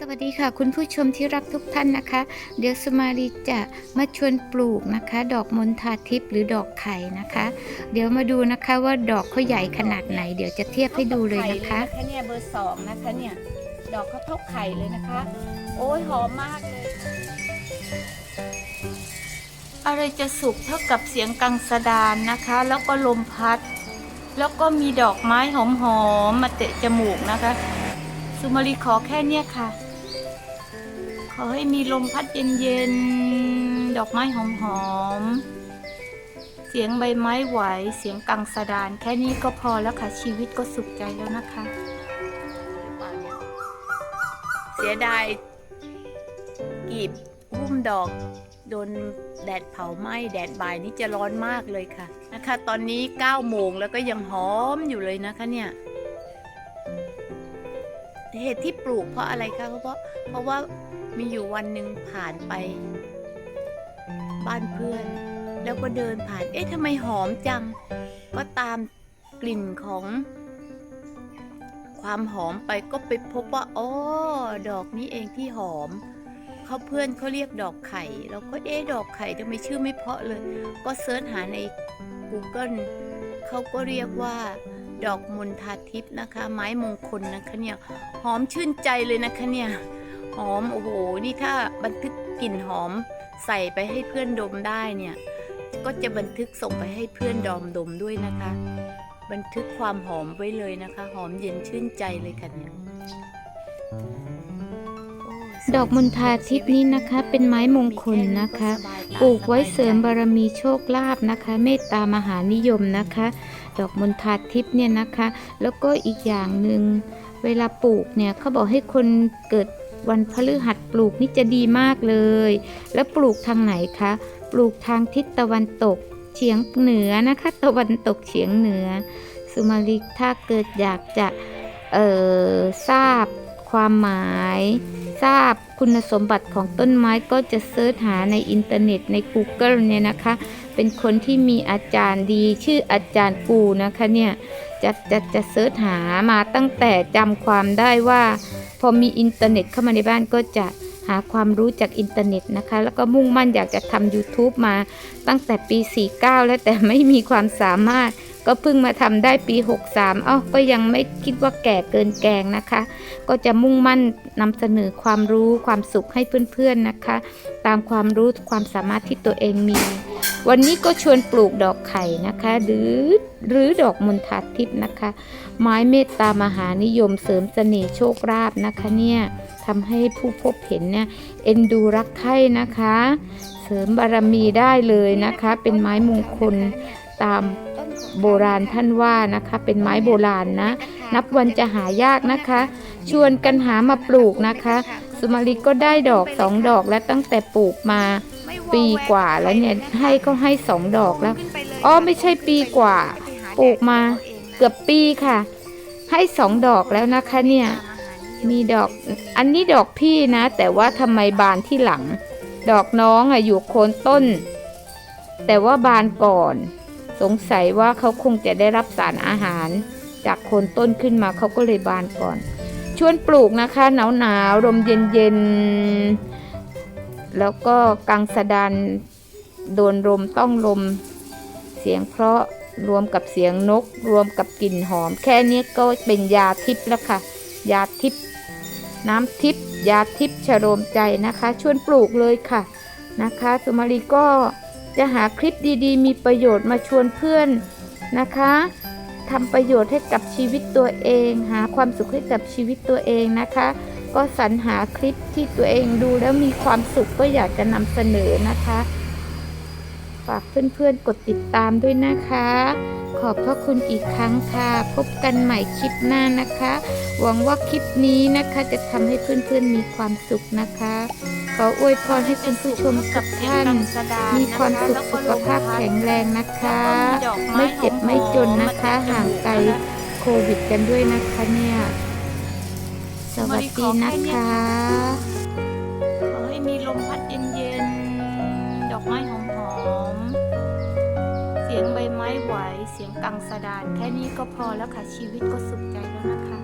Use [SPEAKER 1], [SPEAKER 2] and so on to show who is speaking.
[SPEAKER 1] สวัสดีค่ะ คุณผู้ชมที่รักทุกท่านนะคะ เดี๋ยวสมารีจะมาชวนปลูกนะคะ ดอกมณฑาทิพย์หรือดอกไข่นะคะ เดี๋ยวมาดูนะคะว่าดอกเขาใหญ่ขนาดไหน เดี๋ยวจะเทียบให้ดูเลยนะคะ
[SPEAKER 2] ไข่เลยเนี่ยเบอร์สองนะคะเนี่ยดอกเขาเท่าไข่เลยนะคะ โอ้ยหอมมากเลย อะไรจะสุกเท่ากับเสียงกังสดานนะคะ แล้วก็ลมพัด แล้วก็มีดอกไม้หอมๆมาเตะจมูกนะคะสุมารีขอแค่เนี้ยค่ะ ขอให้มีลมพัดเย็นๆ ดอกไม้หอมๆ เสียงใบไม้ไหว เสียงกังสดาน แค่นี้ก็พอแล้วค่ะ ชีวิตก็สุขใจแล้วนะคะ เสียดายกีบหุ้มดอกโดนแดดเผาไหม้แดดบ่ายนี้จะร้อนมากเลยค่ะนะคะ ตอนนี้9โมงแล้วก็ยังหอมอยู่เลยนะคะเนี่ย เหตุที่ปลูกเพราะอะไรคะเพราะเพราะว่ามีอยู่วันหนึ่งผ่านไป บ้านเพื่อน แล้วก็เดินผ่าน เอ๊ะทำไมหอมจัง ก็ตามกลิ่นของ ความหอมไปก็ไปพบว่าอ๋อดอกนี้เองที่หอมเขาเพื่อนเขาเรียกดอกไข่แล้วก็เอ๊ะดอกไข่ทำไมชื่อไม่เพาะเลย ก็เซิร์ชหาใน Google เขาก็เรียกว่า ดอกมณฑาทิพย์นะคะ ไม้มงคลนะคะเนี่ยหอมชื่นใจเลยนะคะเนี่ยหอมโอ้โหนี่ถ้าบันทึกกลิ่นหอมใส่ไปให้เพื่อนดมได้เนี่ยก็จะบันทึกส่งไปให้เพื่อนดอมดมด้วยนะคะ บันทึกความหอมไว้เลยนะคะ หอมเย็นชื่นใจเลยค่ะเนี่ยโอ้ย
[SPEAKER 1] ดอกมณฑาทิพย์นี้นะคะ เป็นไม้มงคลนะคะ ปลูกไว้เสริมบารมีโชคลาภนะคะ เมตตามหานิยมนะคะ ดอกมณฑาทิพย์เนี่ยนะคะ แล้วก็อีกอย่างหนึ่งเวลาปลูกเนี่ยเขาบอกให้คนเกิดวันพฤหัสปลูกนี่จะดีมากเลย แล้วปลูกทางไหนคะ ปลูกทางทิศตะวันตกเฉียงเหนือนะคะ ตะวันตกเฉียงเหนือ สุมาลิกถ้าเกิดอยากจะเอ่อทราบ ความหมาย ทราบคุณสมบัติของต้นไม้ก็จะเสิร์ชหาในอินเทอร์เน็ตใน Google เนี่ยนะคะ เป็นคนที่มีอาจารย์ดีชื่ออาจารย์กูนะคะเนี่ยจะจะจะเสิร์ชหามาตั้งแต่จำความได้ว่า พอมีอินเทอร์เน็ตเข้ามาในบ้านก็จะหาความรู้จากอินเทอร์เน็ตนะคะ แล้วก็มุ่งมั่นอยากจะทำ YouTube มาตั้งแต่ปี 49 แล้วแต่ไม่มีความสามารถ ก็เพิ่งมาทำได้ปี 63เอ้าก็ยังไม่คิดว่าแก่เกินแกงนะคะ ก็จะมุ่งมั่นนำเสนอความรู้ความสุขให้เพื่อนๆนะคะ ตามความรู้ความสามารถที่ตัวเองมี วันนี้ก็ชวนปลูกดอกไข่นะคะ หรือหรือดอกมณฑาทิพย์นะคะ ไม้เมตตามหานิยมเสริมเสน่ห์โชคลาภนะคะเนี่ยทำให้ผู้พบเห็นเนี่ยเอ็นดูรักใคร่นะคะ เสริมบารมีได้เลยนะคะ เป็นไม้มงคลตาม โบราณท่านว่านะคะ เป็นไม้โบราณนะ นับวันจะหายากนะคะ ชวนกันหามาปลูกนะคะสุมารีก็ได้ดอกสองดอกแล้วตั้งแต่ปลูกมาปีกว่าแล้วเนี่ยให้ก็ให้สองดอกแล้วอ๋อไม่ใช่ปีกว่า ปลูกมาเกือบปีค่ะ ให้สองดอกแล้วนะคะเนี่ยมีดอกอันนี้ดอกพี่นะ แต่ว่าทำไมบานที่หลัง ดอกน้องอะอยู่โคนต้น แต่ว่าบานก่อน สงสัยว่าเขาคงจะได้รับสารอาหาร จากโคนต้นขึ้นมาเขาก็เลยบานก่อน ชวนปลูกนะคะ หนาวหนาวๆลมเย็นเย็นๆแล้วก็กังสดานโดนลมต้องลม เสียงเพราะรวมกับเสียงนก รวมกับกลิ่นหอม แค่นี้ก็เป็นยาทิพย์แล้วค่ะ ยาทิพย์น้ำทิพย์ยาทิพย์ชโรมใจนะคะ ชวนปลูกเลยค่ะนะคะ สุมารีก็ จะหาคลิปดีๆ มีประโยชน์มาชวนเพื่อนนะคะทำประโยชน์ให้กับชีวิตตัวเอง หาความสุขให้กับชีวิตตัวเองนะคะ ก็สรรหาคลิปที่ตัวเองดูแล้วมีความสุขก็อยากจะนำเสนอนะคะ ฝากเพื่อนๆกดติดตามด้วยนะคะ ขอบพระคุณอีกครั้งค่ะ พบกันใหม่คลิปหน้านะคะ หวังว่าคลิปนี้นะคะจะทำให้เพื่อนๆมีความสุขนะคะ ขออวยพรให้คุณผู้ชมทุกท่าน มีความสุขสุขภาพแข็งแรงนะคะ ไม่เจ็บไม่จนนะคะ ห่างไกลโควิดกันด้วยนะคะเนี่ย สวัสดีนะคะ
[SPEAKER 2] ขอให้มีลมพัดเย็นๆ ดอกไม้หอมๆ เสียงใบไม้ไหว เสียงกังสดาน แค่นี้ก็พอแล้วค่ะ ชีวิตก็สุขใจแล้วนะคะ